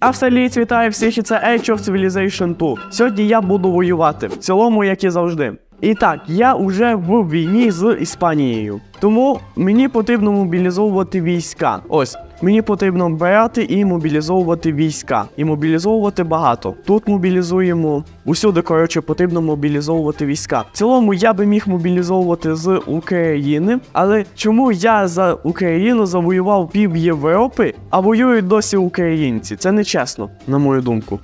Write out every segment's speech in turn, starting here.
Австралієць вітаю всіх і це Age of Civilization 2. Сьогодні я буду воювати, в цілому, як і завжди. І так, я вже в війні з Іспанією. Тому мені потрібно мобілізовувати війська. Ось, мені потрібно брати і мобілізовувати війська. І мобілізовувати багато. Тут мобілізуємо. Усюди, коротше, потрібно мобілізовувати війська. В цілому я би міг мобілізовувати з України, але чому я за Україну завоював пів Європи, а воюють досі українці? Це нечесно, на мою думку.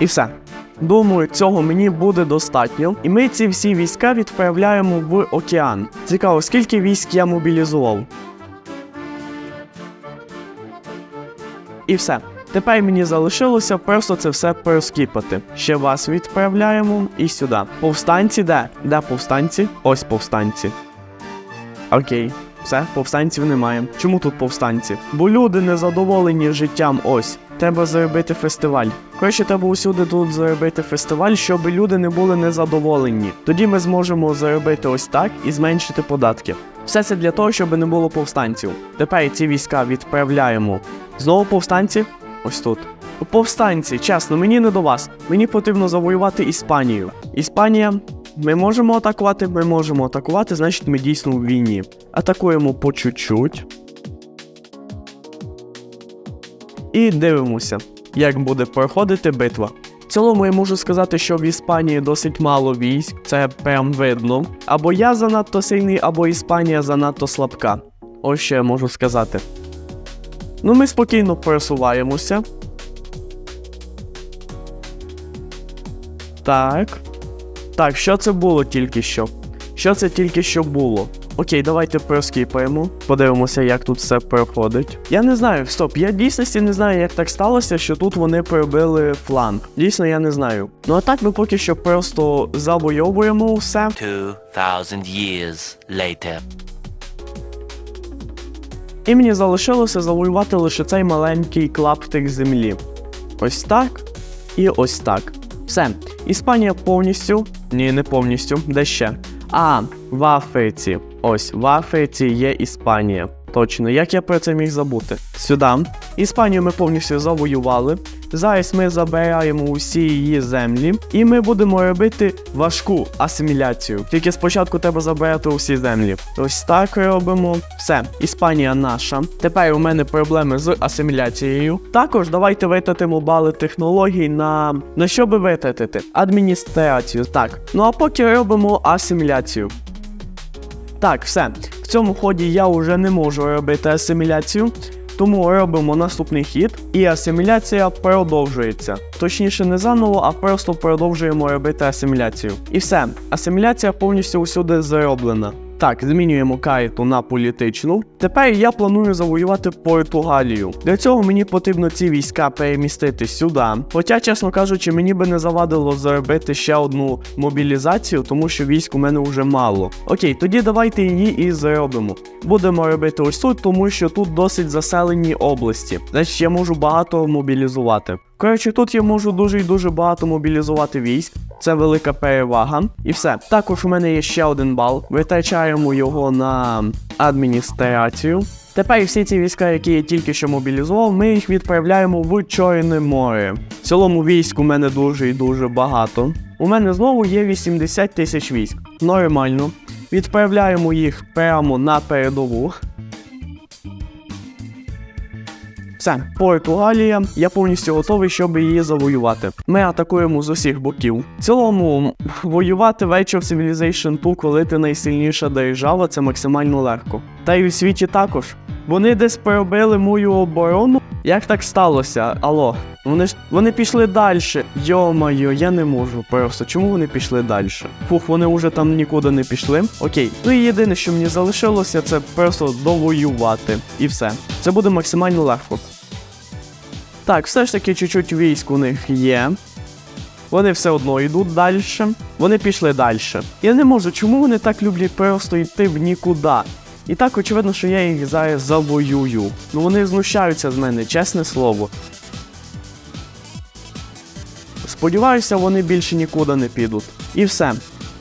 І все. Думаю, цього мені буде достатньо. І ми ці всі війська відправляємо в океан. Цікаво, скільки військ я мобілізував. І все. Тепер мені залишилося просто це все перескіпати. Ще вас відправляємо і сюди. Повстанці де? Де повстанці? Ось повстанці. Окей. Все, повстанців немає. Чому тут повстанці? Бо люди не задоволені життям ось. Треба зробити фестиваль. Коротше, треба усюди тут зробити фестиваль, щоб люди не були незадоволені. Тоді ми зможемо заробити ось так і зменшити податки. Все це для того, щоб не було повстанців. Тепер ці війська відправляємо. Знову повстанці? Ось тут. Повстанці, чесно, мені не до вас. Мені потрібно завоювати Іспанію. Іспанія. Ми можемо атакувати, ми можемо атакувати, значить ми дійсно в війні. Атакуємо по чуть-чуть. І дивимося, як буде проходити битва. В цілому я можу сказати, що в Іспанії досить мало військ, це прям видно. Або я занадто сильний, або Іспанія занадто слабка. Ось що я можу сказати. Ну, ми спокійно просуваємося. Так. Так, що це було тільки що? Що це тільки що було? Окей, давайте проскіпаємо. Подивимося, як тут все проходить. Я не знаю, стоп, я дійсності не знаю, як так сталося, що тут вони пробили фланг. Дійсно, я не знаю. Ну а так ми поки що просто завойовуємо все. 2,000 years later. І мені залишилося завоювати лише цей маленький клаптик землі. Ось так і ось так. Все. Іспанія повністю. Ні, не повністю. Де ще? А, в Африці. Ось, в Африці є Іспанія. Точно, як я про це міг забути? Сюди. Іспанію ми повністю завоювали. Зараз ми забираємо усі її землі, і ми будемо робити важку асиміляцію. Тільки спочатку треба забирати усі землі. Ось так робимо. Все, Іспанія наша. Тепер у мене проблеми з асиміляцією. Також давайте витратимо бали технологій на. На що би витратити? Адміністрацію. Так. Ну а поки робимо асиміляцію. Так, все. В цьому ході я вже не можу робити асиміляцію. Тому робимо наступний хід, і асиміляція продовжується. Точніше, не заново, а просто продовжуємо робити асиміляцію. І все, асиміляція повністю усюди зроблена. Так, змінюємо карту на політичну. Тепер я планую завоювати Португалію. Для цього мені потрібно ці війська перемістити сюди. Хоча, чесно кажучи, мені би не завадило зробити ще одну мобілізацію, тому що військ у мене вже мало. Окей, тоді давайте її і зробимо. Будемо робити ось тут, тому що тут досить заселені області. Значить, я можу багато мобілізувати. Коротше, тут я можу дуже і дуже багато мобілізувати військ. Це велика перевага. І все. Також у мене є ще один бал. Витрачаємо його на адміністрацію. Тепер всі ці війська, які я тільки що мобілізував, ми їх відправляємо в Чорне море. В цілому військ у мене дуже і дуже багато. У мене знову є 80 тисяч військ. Нормально. Відправляємо їх прямо на передову. Все, Португалія, я повністю готовий, щоб її завоювати. Ми атакуємо з усіх боків. В цілому, воювати в Age of Civilization 2, коли ти найсильніша держава, це максимально легко. Та й у світі також. Вони десь пробили мою оборону. Як так сталося? Алло, вони ж вони пішли далі. Йо-майо, я не можу просто. Чому вони пішли далі? Фух, вони вже там нікуди не пішли. Окей. Ну і єдине, що мені залишилося, це просто довоювати. І все. Це буде максимально легко. Так, все ж таки чуть-чуть військ у них є. Вони все одно йдуть далі. Вони пішли далі. Я не можу, чому вони так люблять просто йти в нікуди. І так очевидно, що я їх зараз завоюю. Ну вони знущаються з мене, чесне слово. Сподіваюся, вони більше нікуди не підуть. І все.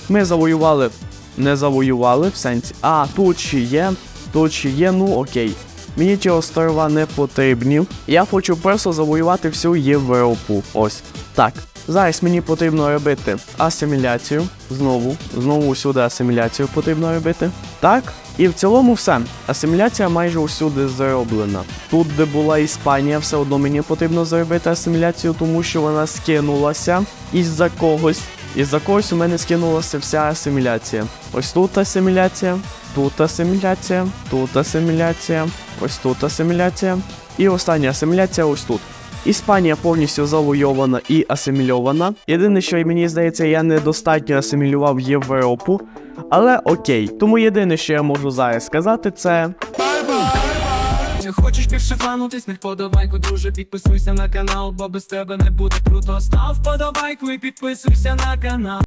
Ми завоювали. Не завоювали в сенсі. А, тут ще є. Тут ще є, ну окей. Мені ті острова не потрібні. Я хочу просто завоювати всю Європу. Ось так. Зараз мені потрібно робити асиміляцію. Знову, знову усюди асиміляцію потрібно робити. Так. І в цілому все. Асиміляція майже усюди зроблена. Тут, де була Іспанія, все одно мені потрібно зробити асиміляцію, тому що вона скинулася із-за когось. Із-за когось у мене скинулася вся асиміляція. Ось тут асиміляція, тут асиміляція, тут асиміляція, ось тут асиміляція. І остання асиміляція ось тут. Іспанія повністю завойована і асимільована. Єдине, що мені здається, я недостатньо асимілював Європу. Але окей. Тому єдине, що я можу зараз сказати, це хочеш більше фанутись, не вподобайку, друже, підписуйся на канал, бо без тебе не буде круто. Став вподобайку і підписуйся на канал.